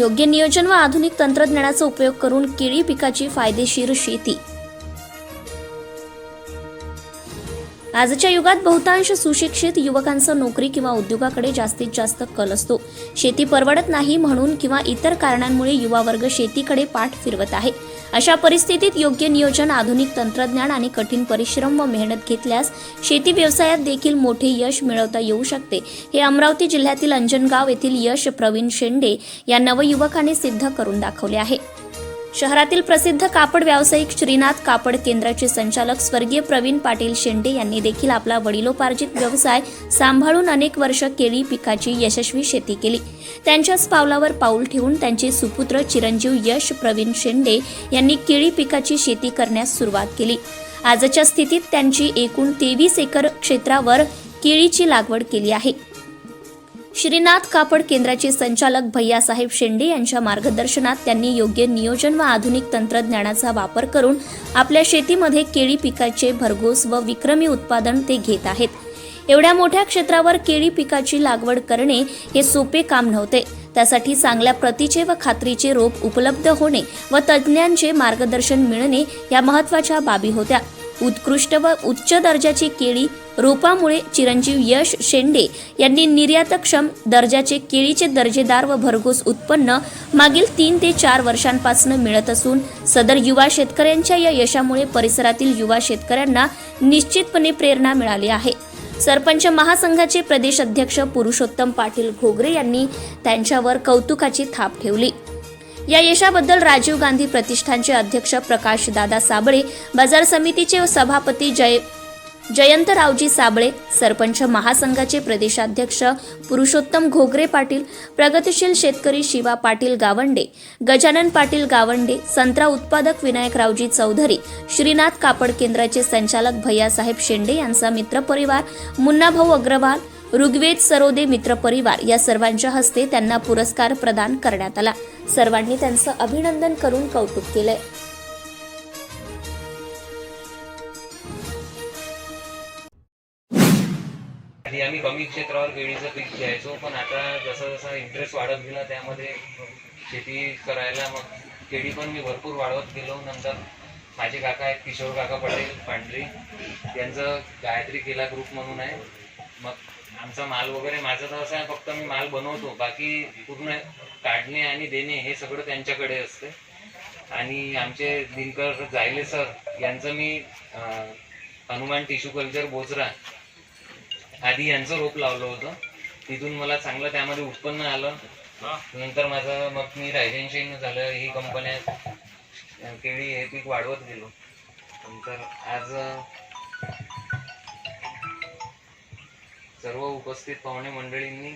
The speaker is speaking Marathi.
योग्य नियोजन व आधुनिक तंत्रज्ञानाचा उपयोग करून केळी पिकाची फायदेशीर शेती. आजच्या युगात बहुतांश सुशिक्षित युवकांचा नोकरी किंवा उद्योगाकडे जास्तीत जास्त कल असतो. शेती परवडत नाही म्हणून किंवा इतर कारणांमुळे युवा वर्ग शेतीकडे पाठ फिरवत आहे. अशा परिस्थितीत योग्य नियोजन आधुनिक तंत्रज्ञान आणि कठीण परिश्रम व मेहनत घेतल्यास शेती व्यवसायात देखील मोठे यश मिळवता येऊ शकते. हे अमरावती जिल्ह्यातील अंजनगाव येथील यश प्रवीण शेंडे या नवयुवकाने सिद्ध करून दाखवले आहे. शहरातील प्रसिद्ध कापड व्यावसायिक श्रीनाथ कापड केंद्राचे संचालक स्वर्गीय प्रवीण पाटील शेंडे यांनी देखील आपला वडिलोपार्जित व्यवसाय सांभाळून अनेक वर्ष केळी पिकाची यशस्वी शेती केली. त्यांच्याच पावलावर पाऊल ठेवून त्यांचे सुपुत्र चिरंजीव यश प्रवीण शेंडे यांनी केळी पिकाची शेती करण्यास सुरुवात केली. आजच्या स्थितीत त्यांची एकूण तेवीस एकर क्षेत्रावर केळीची लागवड केली आहे. श्रीनाथ कापड केंद्राचे संचालक भैयासाहेब शेंडे यांच्या मार्गदर्शनात त्यांनी योग्य नियोजन व आधुनिक तंत्रज्ञानाचा वापर करून आपल्या शेतीमध्ये केळी पिकाचे भरघोस व विक्रमी उत्पादन ते घेत आहेत. एवढ्या मोठ्या क्षेत्रावर केळी पिकाची लागवड करणे हे सोपे काम नव्हते. त्यासाठी चांगल्या प्रतीचे व खात्रीचे रोप उपलब्ध होणे व तज्ज्ञांचे मार्गदर्शन मिळणे या महत्त्वाच्या बाबी होत्या. उत्कृष्ट व उच्च दर्जाची केळी रोपामुळे चिरंजीव यश शेंडे यांनी निर्यातक्षम दर्जाचे केळीचे दर्जेदार व भरघोस उत्पन्न मागील तीन ते चार वर्षांपासून मिळत असून सदर युवा शेतकऱ्यांच्या या यशामुळे परिसरातील युवा शेतकऱ्यांना निश्चितपणे प्रेरणा मिळाली आहे. सरपंच महासंघाचे प्रदेश अध्यक्ष पुरुषोत्तम पाटील घोगरे यांनी त्यांच्यावर कौतुकाची थाप ठेवली. या यशाबद्दल राजीव गांधी प्रतिष्ठानचे अध्यक्ष प्रकाश दादा साबळे बाजार समितीचे सभापती जय जयंतरावजी साबळे सरपंच महासंघाचे प्रदेशाध्यक्ष पुरुषोत्तम घोगरे पाटील प्रगतिशील शेतकरी शिवा पाटील गावंडे गजानन पाटील गावंडे संत्रा उत्पादक विनायकरावजी चौधरी श्रीनाथ कापड केंद्राचे संचालक भैयासाहेब शेंडे यांचा मित्रपरिवार मुन्नाभाऊ अग्रवाल ऋग्वेद सरोदे मित्रपरिवार या सर्वांच्या हस्ते त्यांना पुरस्कार प्रदान करण्यात आला. सर्वांनी त्यांचं अभिनंदन करून कौतुक केलंय. आणि आम्ही कमी क्षेत्रावर केळीचं पीक घ्यायचो पण आता जसा जसा इंटरेस्ट वाढत गेला त्यामध्ये शेती करायला मग केळी पण मी भरपूर वाढवत गेलो. नंतर माझे काका आहेत किशोर काका पटेल पांढरी यांचं गायत्री केला ग्रुप म्हणून आहे. मग आमचा माल वगैरे माझं तर असं आहे फक्त मी माल बनवतो. बाकी पूर्ण काढणे आणि देणे हे सगळं त्यांच्याकडे असते. आणि आमचे दिनकर जायले सर यांचं मी हनुमान टिश्यू कल्चर बोचरा. आधी यांचं रोप लावलं होतं. तिथून मला चांगलं त्यामध्ये उत्पन्न आलं. नंतर माझं मग मी रायझेन्शन झालं. ही कंपन्या केळी हे पीक वाढवत गेलो. नंतर आज सर्व उपस्थित पाहुणे मंडळींनी